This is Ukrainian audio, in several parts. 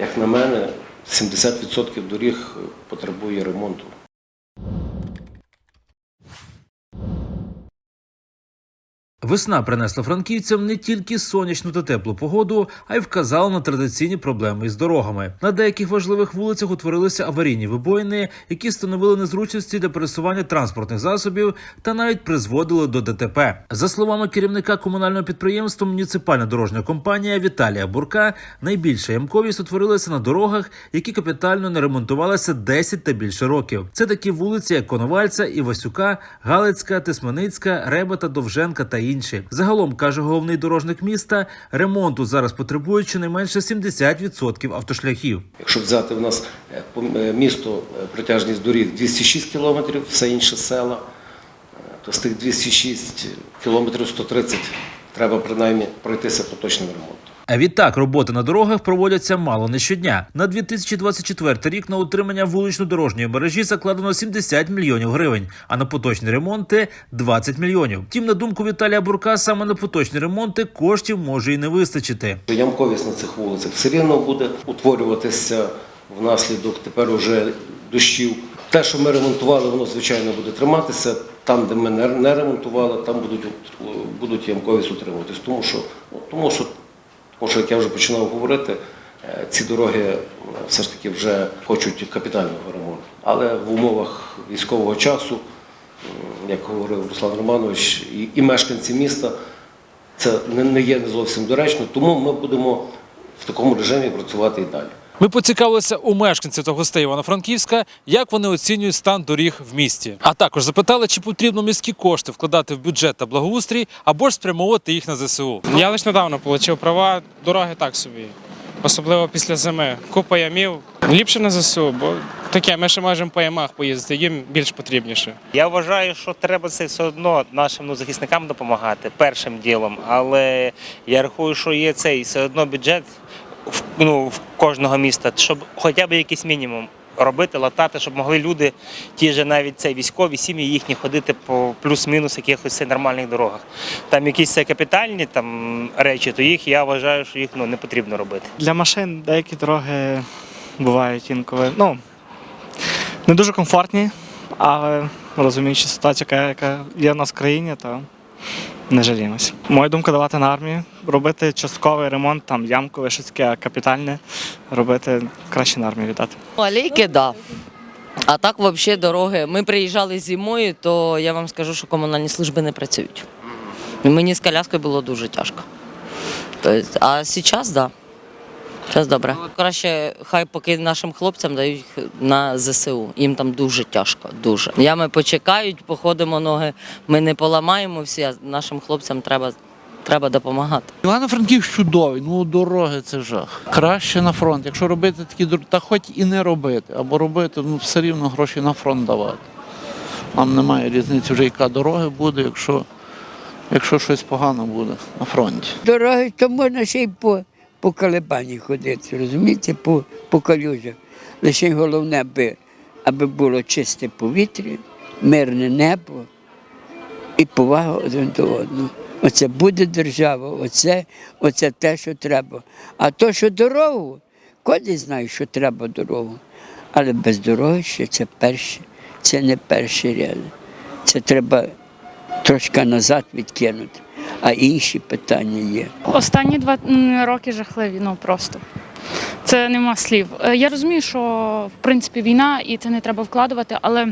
Як на мене, 70% доріг потребує ремонту. Весна принесла франківцям не тільки сонячну та теплу погоду, а й вказала на традиційні проблеми із дорогами. На деяких важливих вулицях утворилися аварійні вибоїни, які становили незручності для пересування транспортних засобів та навіть призводили до ДТП. За словами керівника комунального підприємства Муніципальна дорожня компанія Віталія Бурка, найбільша ямковість утворилася на дорогах, які капітально не ремонтувалися 10 та більше років. Це такі вулиці, як Коновальця, Івасюка, Галицька, Тисманицька, Ребета, Довженка та. Загалом каже головний дорожник міста, ремонту зараз потребують щонайменше 70% автошляхів. Якщо взяти в нас е, е, місто е, протяжність доріг 206 кілометрів, все інше села, то з тих 206 кілометрів 130 треба принаймні пройтися поточним ремонтом. А відтак роботи на дорогах проводяться мало не щодня. На 2024 рік на утримання вулично-дорожньої мережі закладено 70 мільйонів гривень, а на поточні ремонти 20 мільйонів. Втім, на думку Віталія Бурка, саме на поточні ремонти коштів може і не вистачити. Ямковість на цих вулицях все рівно буде утворюватися внаслідок тепер уже дощів. Те, що ми ремонтували, воно звичайно буде триматися. Там, де ми не- ремонтували, там будуть, будуть ямковість утримуватись. Тому що, ну, тому що, тому що, як я вже починав говорити, е, ці дороги е, все ж таки вже хочуть капітального ремонту. Але в умовах військового часу, як говорив Руслан Романович, і, мешканці міста, це не, є зовсім доречно, тому ми будемо в такому режимі працювати і далі. Ми поцікавилися у мешканців та гостей Івано-Франківська, як вони оцінюють стан доріг в місті. А також запитали, чи потрібно міські кошти вкладати в бюджет та благоустрій, або ж спрямовувати їх на ЗСУ. Я лише недавно отримав права, дороги так собі. Особливо після зими. Купа ямів. Ліпше на ЗСУ, бо таке, ми ще можемо по ямах поїздити, їм більш потрібніше. Я вважаю, що треба це все одно нашим ну, захисникам допомагати першим ділом. Але я рахую, що є цей все одно бюджет в, ну, в кожного міста, щоб хоча б якийсь мінімум робити, латати, щоб могли люди, ті ж навіть цей військові сім'ї їхні ходити по плюс-мінус якихось нормальних дорогах. Там якісь це капітальні там речі, то їх я вважаю, що їх ну, не потрібно робити. Для машин деякі дороги бувають інколи. Ну, не дуже комфортні, але розуміючи ситуацію, яка є в нас в країні, то не жаліємось. Моя думка давати на армію, робити частковий ремонт, там ямкове, щось таке капітальне, робити краще на армію віддати. Алейки, да. А так, взагалі, дороги. Ми приїжджали зимою, то я вам скажу, що комунальні служби не працюють. Мені з коляскою було дуже тяжко. Тобто, а зараз, так. Да. Зараз добре. Краще хай поки нашим хлопцям дають на ЗСУ. Їм там дуже тяжко, дуже. Ями почекають, походимо ноги. Ми не поламаємо всі, а нашим хлопцям треба, треба допомагати. Івано-Франківськ чудовий, ну дороги це жах. Краще на фронт. Якщо робити такі дороги, та хоч і не робити, або робити, ну все рівно гроші на фронт давати. Нам немає різниці вже, яка дорога буде, якщо, якщо щось погано буде на фронті. Дороги, то можна ще й по, по колебанні ходити, розумієте, по, по калюжах. Лише головне, аби, аби було чисте повітря, мирне небо і повага один до одного. Оце буде держава, оце, оце те, що треба. А то, що дорогу, кожен знає, що треба дорогу. Але без дороги ще це перше, це не перший ряд. Це треба трошки назад відкинути. А інші питання є. Останні два роки жахливі, ну просто. Це нема слів. Е, Я розумію, що в принципі війна і це не треба вкладувати, але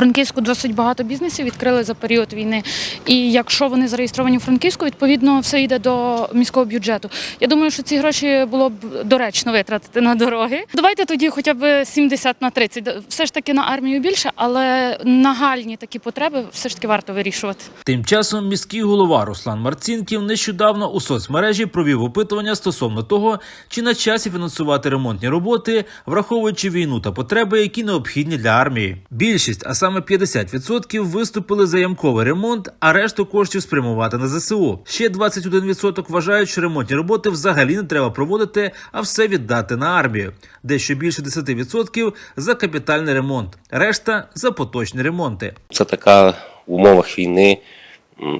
Франківську досить багато бізнесів відкрили за період війни. І якщо вони зареєстровані у Франківську, відповідно все йде до міського бюджету. Я думаю, що ці гроші було б доречно витратити на дороги. Давайте тоді хоча б 70 на 30. Все ж таки на армію більше, але нагальні такі потреби все ж таки варто вирішувати. Тим часом міський голова Руслан Марцінків нещодавно у соцмережі провів опитування стосовно того, чи на часі фінансувати ремонтні роботи, враховуючи війну та потреби, які необхідні для армії. Більшість, а саме 50% виступили за ямковий ремонт, а решту коштів спрямувати на ЗСУ. Ще 21% вважають, що ремонтні роботи взагалі не треба проводити, а все віддати на армію. Дещо більше 10% за капітальний ремонт, решта за поточні ремонти. Це така в умовах війни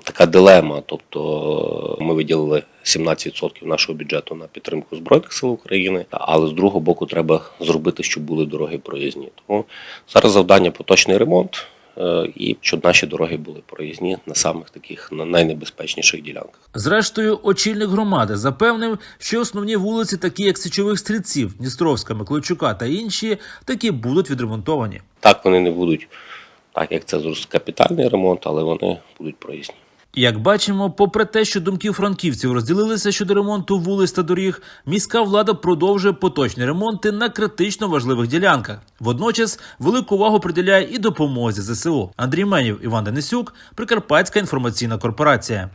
така дилема. Тобто ми виділили 17% нашого бюджету на підтримку Збройних сил України, але з другого боку треба зробити, щоб були дороги проїзні. Тому зараз завдання поточний ремонт. е, І щоб наші дороги були проїзні на самих таких на найнебезпечніших ділянках. Зрештою, очільник громади запевнив, що основні вулиці, такі як Січових стрільців, Дністровська, Миколайчука та інші, таки будуть відремонтовані. Так вони не будуть, так як це капітальний ремонт, але вони будуть проїзні. Як бачимо, попри те, що думки франківців розділилися щодо ремонту вулиць та доріг, міська влада продовжує поточні ремонти на критично важливих ділянках. Водночас велику увагу приділяє і допомозі ЗСУ. Андрій Менів, Іван Денисюк, Прикарпатська інформаційна корпорація.